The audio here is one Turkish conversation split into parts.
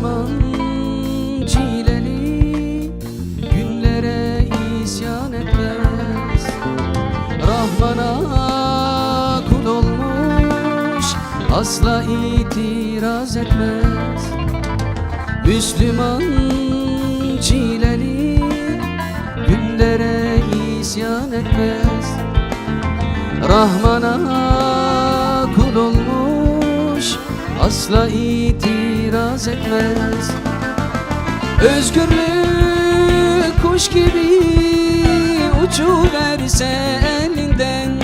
derman çileli günlere isyan etmez. Rahmana kul olmuş asla itiraz etmez. Müslüman çileli günlere isyan etmez. Rahmana kul olmuş asla itiraz etmez. Özgürlük kuş gibi uçuverse elinden.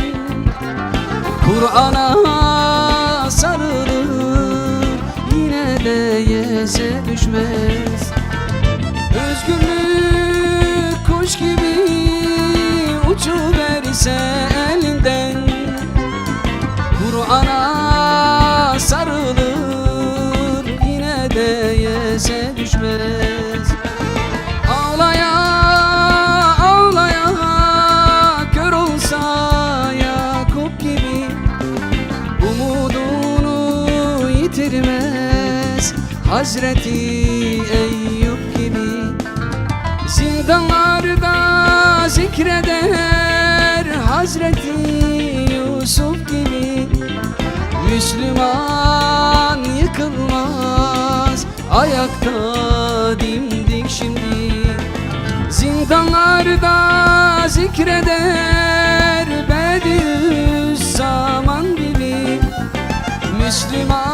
Kur'an'a sarılır yine de yese düşmez yine de yese düşmez. Ağlaya ağlaya kör olsa Yakup gibi Umudunu yitirmez. Hazreti Eyüp gibi Zindanlarda zikreder. Hazreti Yusuf gibi Müslüman Ayakta dimdik şimdi. Zindanlarda zikreder Bediüzzaman gibi. Müslüman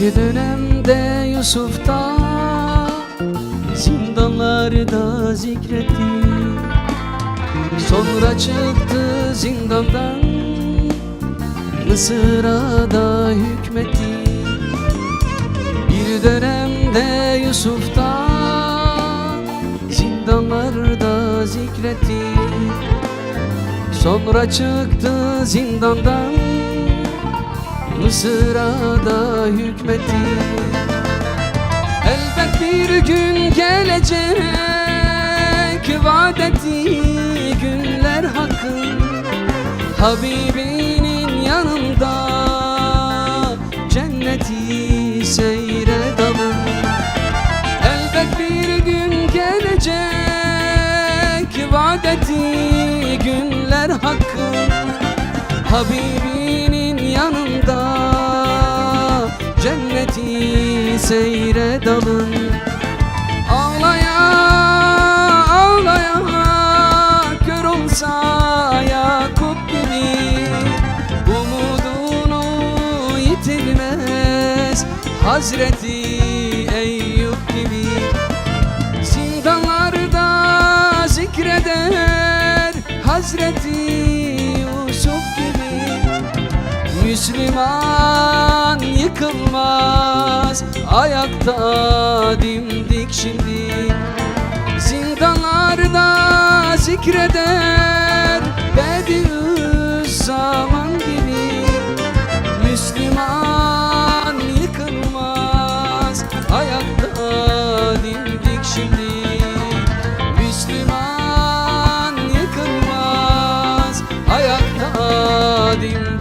Bir dönemde Yusuf'ta Zindanlarda zikretti. Sonra çıktı zindandan Mısır'a da hükmetti. Bir dönemde Yusuf'ta Zindanlarda zikretti. Sonra çıktı zindandan Mısır'a da hükmetti Elbet bir gün gelecek Vaat günler hakkın. Habibinin yanında Cenneti seyredalım. Elbet bir gün gelecek Vaat günler hakkın. Habibinin Cenneti seyredalım Ağlaya ağlaya Kör olsa Yakup gibi. Umudunu yitirmez Hazreti Eyüp gibi. Zindanlarda zikreder Hazreti Yusuf gibi. Müslüman yıkılmaz Ayakta dimdik şimdi. Zindanlarda zikreder Bediüzzaman gibi. Müslüman yıkılmaz Ayakta dimdik şimdi. Müslüman yıkılmaz Ayakta dimdik